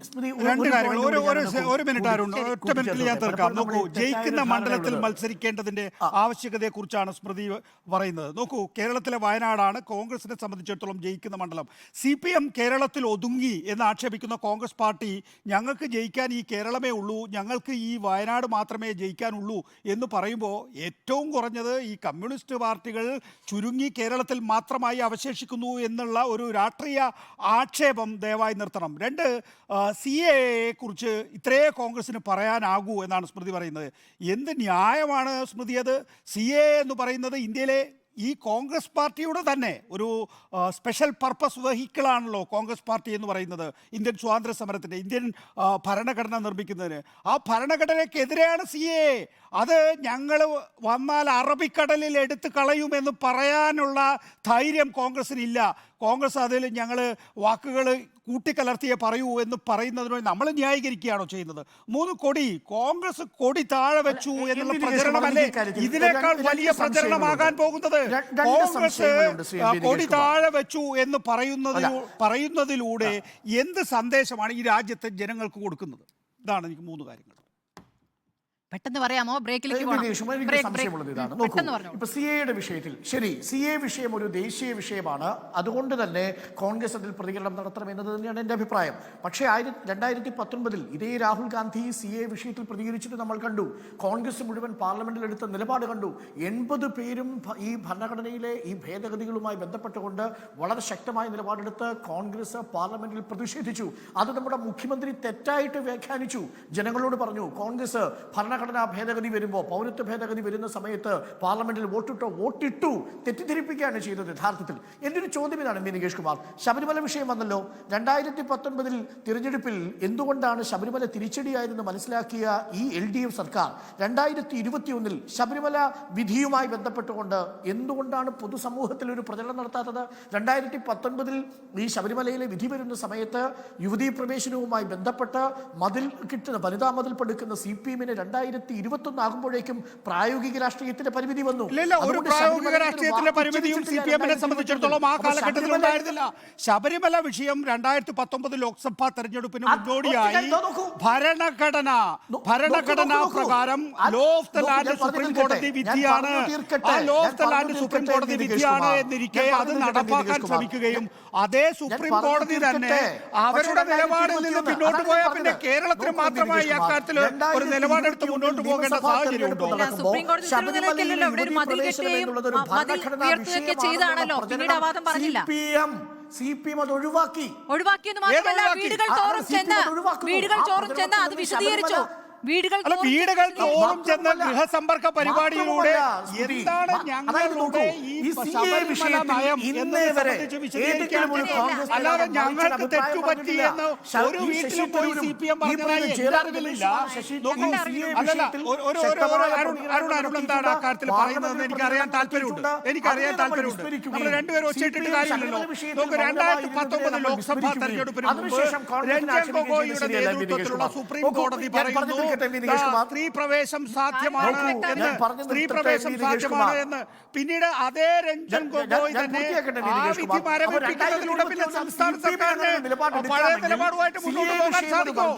ഒരു- രണ്ട് ഒരു കാര്യങ്ങൾ. point ഒരു കൂടി ഒരു ഒരു മിനിറ്റ് അരുൺ ഒറ്റ മിനിറ്റിൽ ഞാൻ. തീർക്കാം നോക്കൂ ജയിക്കുന്ന മണ്ഡലത്തിൽ മത്സരിക്കേണ്ടതിന്റെ ആവശ്യകതയെ കുറിച്ചാണ് സ്മൃതി പറയുന്നത്. നോക്കൂ കേരളത്തിലെ വയനാടാണ് കോൺഗ്രസിനെ സംബന്ധിച്ചിടത്തോളം ജയിക്കുന്ന മണ്ഡലം. സി പി എം കേരളത്തിൽ ഒതുങ്ങി എന്ന് ആക്ഷേപിക്കുന്ന കോൺഗ്രസ് പാർട്ടി ഞങ്ങൾക്ക് ജയിക്കാൻ ഈ കേരളമേ ഉള്ളൂ ഞങ്ങൾക്ക് ഈ വയനാട് മാത്രമേ ജയിക്കാനുള്ളൂ എന്ന് പറയുമ്പോൾ ഏറ്റവും കുറഞ്ഞത് ഈ കമ്മ്യൂണിസ്റ്റ് പാർട്ടികൾ ചുരുങ്ങി കേരളത്തിൽ മാത്രമായി അവശേഷിക്കുന്നു എന്നുള്ള ഒരു രാഷ്ട്രീയ ആക്ഷേപം ദയവായി നിർത്തണം. രണ്ട് സി എയെ കുറിച്ച് ഇത്രേ കോൺഗ്രസിന് പറയാനാകൂ എന്നാണ് സ്മൃതി പറയുന്നത്. എന്ത് ന്യായമാണ് സ്മൃതി അത്? സി എ എന്ന് പറയുന്നത് ഇന്ത്യയിലെ ഈ കോൺഗ്രസ് പാർട്ടിയുടെ തന്നെ ഒരു സ്പെഷ്യൽ പർപ്പസ് വെഹിക്കിളാണല്ലോ കോൺഗ്രസ് പാർട്ടി എന്ന് പറയുന്നത്. ഇന്ത്യൻ സ്വാതന്ത്ര്യ സമരത്തിന്റെ ഇന്ത്യൻ ഭരണഘടന നിർമ്മിക്കുന്നതിന്. ആ ഭരണഘടനയ്ക്കെതിരെയാണ് സി എ അത് ഞങ്ങൾ വന്നാൽ അറബിക്കടലിൽ എടുത്ത് കളയുമെന്ന് പറയാനുള്ള ധൈര്യം കോൺഗ്രസിനില്ല കോൺഗ്രസ് അതിൽ ഞങ്ങൾ വാക്കുകൾ കൂട്ടിക്കലർത്തിയേ പറയൂ എന്ന് പറയുന്നതിനോട് നമ്മൾ ന്യായീകരിക്കുകയാണോ ചെയ്യുന്നത്? മൂന്ന് കൊടി കോൺഗ്രസ് കൊടി താഴെ വെച്ചു എന്നുള്ള പ്രചരണമല്ലേ ഇതിനേക്കാൾ വലിയ. പ്രചരണമാകാൻ പോകുന്നത്? കോൺഗ്രസ്. കൊടി താഴെ വെച്ചു എന്ന് പറയുന്നതിലൂ പറയുന്നതിലൂടെ എന്ത് സന്ദേശമാണ് ഈ രാജ്യത്തെ ജനങ്ങൾക്ക് കൊടുക്കുന്നത്? ഇതാണ് എനിക്ക് മൂന്ന് കാര്യങ്ങൾ. പെട്ടെന്ന് പറയാമോ? ബ്രേക്കിലേക്ക് സംശയമുള്ളത് ഇതാണ്. നോക്കൂ. ഇപ്പൊ സി എയുടെ വിഷയത്തിൽ ശരി സി എ വിഷയം ഒരു ദേശീയ വിഷയമാണ്. അതുകൊണ്ട് തന്നെ കോൺഗ്രസ് അതിൽ പ്രതികരണം നടത്തണം എന്നത് തന്നെയാണ് എന്റെ അഭിപ്രായം. പക്ഷേ ആയിരത്തി രണ്ടായിരത്തി പത്തൊൻപതിൽ ഇതേ രാഹുൽ ഗാന്ധി സി എ വിഷയത്തിൽ പ്രതികരിച്ചിട്ട് നമ്മൾ കണ്ടു. കോൺഗ്രസ് മുഴുവൻ പാർലമെന്റിൽ എടുത്ത നിലപാട് കണ്ടു. എൺപത് പേരും ഈ ഭരണഘടനയിലെ ഈ ഭേദഗതികളുമായി ബന്ധപ്പെട്ടുകൊണ്ട് വളരെ ശക്തമായ നിലപാടെടുത്ത് കോൺഗ്രസ് പാർലമെന്റിൽ പ്രതിഷേധിച്ചു. അത് നമ്മുടെ മുഖ്യമന്ത്രി തെറ്റായിട്ട് വ്യാഖ്യാനിച്ചു. ജനങ്ങളോട് പറഞ്ഞു കോൺഗ്രസ് ഭരണഘടനാ ഭേദഗതി വരുമ്പോൾ പൗരത്വ ഭേദഗതി വരുന്ന സമയത്ത് പാർലമെന്റിൽ വോട്ടിട്ടോ വോട്ടിട്ടു തെറ്റിദ്ധരിപ്പിക്കുകയാണ് ചെയ്തത് യഥാർത്ഥത്തിൽ. എന്റെ ഒരു ചോദ്യം ഇതാണ് മി നികേഷ് കുമാർ. ശബരിമല വിഷയം വന്നല്ലോ. രണ്ടായിരത്തി പത്തൊൻപതിൽ തിരഞ്ഞെടുപ്പിൽ എന്തുകൊണ്ടാണ് ശബരിമല തിരിച്ചടിയായിരുന്നു മനസ്സിലാക്കിയ ഈ എൽ ഡി എഫ് സർക്കാർ രണ്ടായിരത്തി ഇരുപത്തിയൊന്നിൽ ശബരിമല വിധിയുമായി ബന്ധപ്പെട്ടുകൊണ്ട് എന്തുകൊണ്ടാണ് പൊതുസമൂഹത്തിൽ ഒരു പ്രചരണം നടത്താത്തത്? രണ്ടായിരത്തി പത്തൊൻപതിൽ ഈ ശബരിമലയിലെ വിധി വരുന്ന സമയത്ത് യുവതീ പ്രവേശനവുമായി ബന്ധപ്പെട്ട് മതിൽ കിട്ടുന്ന വനിതാ മതിൽ പെടുക്കുന്ന സി പി എമ്മിന് രണ്ടായിരത്തി ഇരുപത്തൊന്ന് ആകുമ്പോഴേക്കും പ്രായോഗിക രാഷ്ട്രീയത്തിന്റെ പരിമിതി വന്നു ഒരു പ്രായോഗിക രാഷ്ട്രീയത്തിന്റെ പരിമിതിയും സി പി എമ്മിനെ സംബന്ധിച്ചിടത്തോളം ആ കാലഘട്ടത്തിൽ ശബരിമല- ഉണ്ടായിരുന്നില്ല ശബരിമല വിഷയം രണ്ടായിരത്തി പത്തൊമ്പത് ലോക്സഭാ തെരഞ്ഞെടുപ്പിന് മുന്നോടിയായി. ഭരണഘടന ഭരണഘടനാ. പ്രകാരം law of the land supreme കോടതി. വിധിയാണ് ആ law of the land supreme കോടതി വിധിയാണ്. എന്നിരിക്കെ അത് നടപ്പാക്കാൻ ശ്രമിക്കുകയും അതേ സുപ്രീം കോടതി തന്നെ അവരുടെ നിലപാടിൽ നിന്ന് പിന്നോട്ട് പോയ പോയാൽ പിന്നെ. കേരളത്തിന് മാത്രമായി അക്കാര്യത്തിൽ ഒരു നിലപാടെടുത്ത് മുന്നോട്ട് പോകേണ്ട സാഹചര്യം ഉണ്ടോ സുപ്രീം കോടതി ഇവിടെ ഒരു മതിൽ കെട്ടുകയും ഉയർത്തുകയൊക്കെ ചെയ്താണല്ലോ. പിന്നീട് ആ വാദം പറഞ്ഞില്ല. CPM CPM അത് ഒഴിവാക്കി. ഒഴിവാക്കിയെന്ന് മാത്രമല്ല വീടുകൾ ചോറും തോറും ചെന്ന് വീടുകൾ തോറും ചെന്ന് അത് വിശദീകരിച്ചു. വീടുകൾ അല്ല വീടുകൾ തോറും ചെന്ന ഗൃഹസമ്പർക്ക പരിപാടിയിലൂടെ എന്താണ് ഞങ്ങളുടെ ഈ ഇന്നേ വരെ അല്ലാതെ ഞങ്ങൾക്ക് തെറ്റുപറ്റി എന്ന് ഒരു വീട്ടിൽ പോയി സി പി എം അല്ലല്ല, ഒരു- അരുൺ അരുൺ അരുൺ എന്താണ് ആ കാര്യത്തിൽ പറയുന്നതെന്ന് എനിക്ക് അറിയാൻ താല്പര്യമുണ്ട്. എനിക്കറിയാൻ താല്പര്യമുണ്ട്. നമ്മൾ രണ്ടുപേരും ഒച്ചയിട്ടിട്ട് കാര്യമില്ലല്ലോ. നമുക്ക് രണ്ടായിരത്തി പത്തൊമ്പത് ലോക്സഭാ തെരഞ്ഞെടുപ്പിന് മുമ്പ് രഞ്ജൻ ഗൊഗോയിയുടെ നേതൃത്വത്തിലുള്ള സുപ്രീം കോടതി പറയുന്നു സ്ത്രീ പ്രവേശം സാധ്യമാണ് എന്ന് പറഞ്ഞു സ്ത്രീ പ്രവേശം സാധ്യമാണ് എന്ന്. പിന്നീട് അതേ രഞ്ജൻ ഗൊഗോയ് തന്നെ. ആ വിധി മരവിപ്പിക്കുന്നതിലൂടെ പിന്നെ സംസ്ഥാന സർക്കാരിന് പഴയ നിലപാടുമായിട്ട് മുന്നോട്ട് പോകാൻ സാധിക്കും.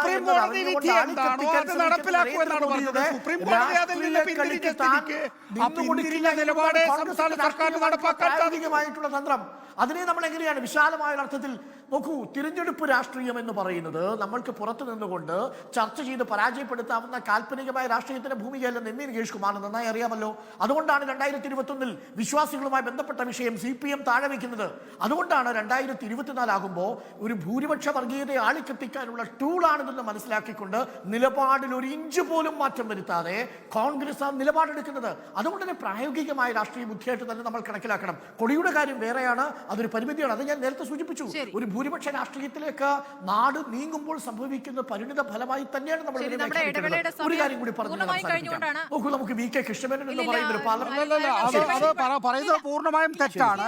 സുപ്രീം കോടതി വിധി എന്താണോ? അത് നടപ്പിലാക്കൂ എന്നാണ് പറഞ്ഞത്. സുപ്രീം കോടതി അതിൽ നിന്ന് രാഷ്ട്രീയ പിന്തിരിഞ്ഞ കളിക്ക് താൻ സ്ഥിതിക്ക് ആ പിന്തിരിഞ്ഞ നിലപാട് സംസ്ഥാന സർക്കാരിന് നടപ്പാക്കാൻ സാധിക്കുമായിട്ടുള്ള തന്ത്രം. അതിനെ നമ്മൾ എങ്ങനെയാണ് വിശാലമായ അർത്ഥത്തിൽ നോക്കൂ തിരഞ്ഞെടുപ്പ് രാഷ്ട്രീയം എന്ന് പറയുന്നത് നമ്മൾക്ക് പുറത്തു നിന്നുകൊണ്ട് ചർച്ച ചെയ്ത് പരാജയപ്പെടുത്താവുന്ന കാൽപ്പനികമായ രാഷ്ട്രീയത്തിന്റെ ഭൂമികയല്ലെന്ന് എം വി നികേഷ് കുമാർ നന്നായി അറിയാമല്ലോ. അതുകൊണ്ടാണ് രണ്ടായിരത്തി ഇരുപത്തൊന്നിൽ വിശ്വാസികളുമായി ബന്ധപ്പെട്ട വിഷയം സി പി എം താഴെ വയ്ക്കുന്നത് അതുകൊണ്ടാണ് രണ്ടായിരത്തി ഇരുപത്തിനാലാകുമ്പോൾ ഒരു ഭൂരിപക്ഷ വർഗീയതയെ ആളിക്കത്തിക്കാനുള്ള ടൂളാണിതെന്ന് മനസ്സിലാക്കിക്കൊണ്ട് നിലപാടിൽ ഒരു ഇഞ്ച് പോലും മാറ്റം വരുത്താതെ കോൺഗ്രസ് ആ നിലപാടെടുക്കുന്നത്. അതുകൊണ്ട് തന്നെ പ്രായോഗികമായ രാഷ്ട്രീയ ബുദ്ധിയായിട്ട് തന്നെ നമ്മൾ കണക്കിലാക്കണം. കൊടിയുടെ കാര്യം വേറെയാണ്. അതൊരു പരിമിതിയാണ്. അത് ഞാൻ നേരത്തെ സൂചിപ്പിച്ചു. ഒരു ഭൂരിപക്ഷ രാഷ്ട്രീയത്തിലേക്ക് നാട് നീങ്ങുമ്പോൾ സംഭവിക്കുന്ന പരിണിത ഫലമായി തന്നെയാണ് നമ്മൾ ഒരു കാര്യം കൂടി പറഞ്ഞു നമുക്ക് വി കെ കൃഷ്ണമേനൻ എന്ന് പറയുന്ന ഒരു പാർലമെന്റ് പറയുന്നത് പൂർണമായും തെറ്റാണ്.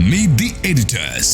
Meet the editors.